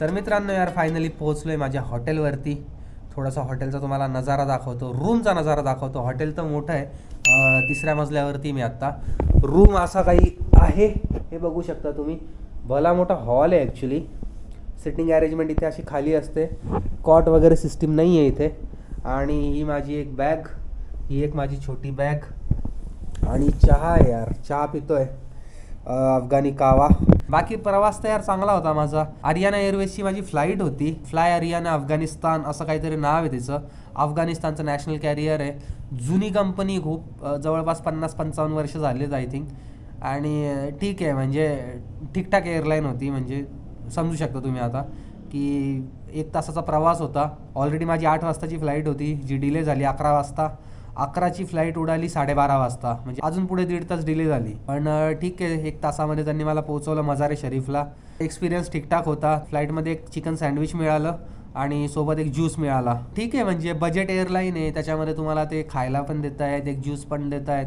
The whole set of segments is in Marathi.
तर मित्रांनो यार फायनली पोहोचलो आहे माझ्या हॉटेलवरती थोडासा हॉटेलचा तुम्हाला नजारा दाखवतो. रूमचा नजारा दाखवतो. हॉटेल तर मोठं आहे. तिसऱ्या मजल्यावरती मी आत्ता रूम असा काही आहे हे बघू शकता तुम्ही. भला मोठा हॉल आहे ॲक्च्युली सिटिंग अरेंजमेंट इथे अशी खाली असते. कॉट वगैरे सिस्टीम नाही आहे इथे. आणि ही माझी एक बॅग ही एक माझी छोटी बॅग आणि चहा आहे यार. चहा पितो आहे अफगाणी कावा. बाकी प्रवास तर यार चांगला होता माझा. आरियाना एअरवेजची माझी फ्लाईट होती. फ्लाय आरियाना अफगाणिस्तान असं काहीतरी नाव आहे तिचं. अफगाणिस्तानचं नॅशनल कॅरियर आहे. जुनी कंपनी खूप जवळपास पन्नास पंचावन्न वर्ष झालेच आय थिंक आणि ठीक आहे म्हणजे ठीकठाक एअरलाईन होती म्हणजे समजू शकता तुम्ही आता की एक तासाचा प्रवास होता. ऑलरेडी माझी आठ वाजताची फ्लाईट होती जी डिले झाली अकरा वाजता. अकराची फ्लाईट उडाली साडेबारा वाजता. म्हणजे अजून पुढे दीड तास डिले झाली. पण ठीक आहे एक तासामध्ये त्यांनी मला पोहोचवलं मजारे शरीफला. एक्सपिरियन्स ठीकठाक होता. फ्लाईटमध्ये एक चिकन सँडविच मिळालं आणि सोबत एक ज्यूस मिळाला. ठीक आहे म्हणजे बजेट एअरलाईन आहे. त्याच्यामध्ये तुम्हाला ते खायला पण देत आहेत एक ज्यूस पण देत आहेत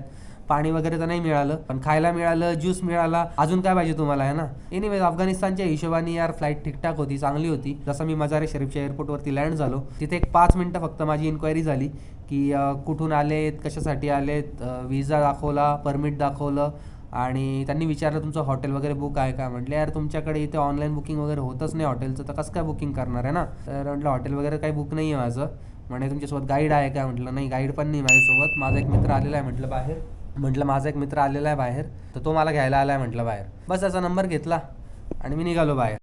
पाणी वगैरे तर नाही मिळालं पण खायला मिळालं ज्यूस मिळाला अजून काय पाहिजे तुम्हाला आहे ना? एनिवेज अफगाणिस्तानच्या हिशोबाने यार फ्लाईट ठीकठाक होती चांगली होती. जसं मी मजारे शरीफच्या एअरपोर्टवरती लँड झालो तिथे एक पाच मिनटं फक्त माझी इन्क्वायरी झाली की कुठून आलेत कशासाठी आलेत विजा दाखवला परमिट दाखवलं आणि त्यांनी विचारलं तुमचं हॉटेल वगैरे बुक आहे का? म्हटलं यार तुमच्याकडे इथे ऑनलाईन बुकिंग वगैरे होतच नाही हॉटेलचं तर कसं काय बुकिंग करणार आहे ना? तर म्हटलं हॉटेल वगैरे काही बुक नाही आहे माझं. म्हणे तुमच्यासोबत गाईड आहे का? म्हटलं नाही गाईड पण नाही माझ्यासोबत. माझा एक मित्र आलेला आहे. म्हटलं बाहेर. म्हटलं माझा एक मित्र आलेला आहे बाहेर. तर तो मला घ्यायला आला आहे म्हटलं बाहेर. बस त्याचा नंबर घेतला. आणि मी निघालो बाहेर.